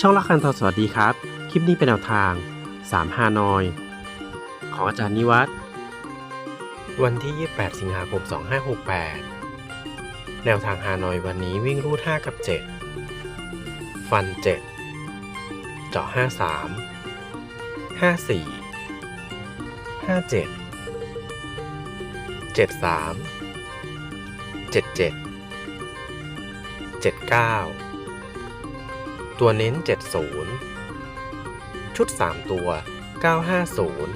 ช่องละคันทอสวัสดีครับ คลิปนี้เป็นแนวทาง3ฮานอย ของอาจารย์นิวัฒน์วันที่ 28 สิงหาคม 2568 แนวทางฮานอยวันนี้วิ่งรูด 5 กับ 7 ฟัน 7 เจาะ 53 54 57 73 77 79 ตัวเน้น 70 ชุด 3 ตัว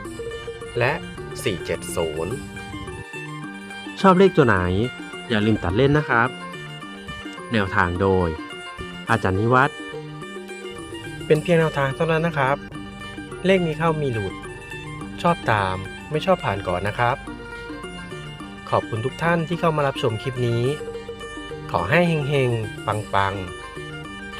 950 และ 470 ชอบเลขตัวไหน อย่าลืมตัดเล่นนะครับ แนวทางโดย อาจารย์นิวัฒน์เป็นเพียงแนวทางเท่านั้นนะครับ เลขมีเข้ามีหลุด ชอบตามไม่ชอบผ่านก่อนนะครับ ขอบคุณทุกท่านที่เข้ามารับชมคลิปนี้ ขอให้เฮงๆ ปังๆ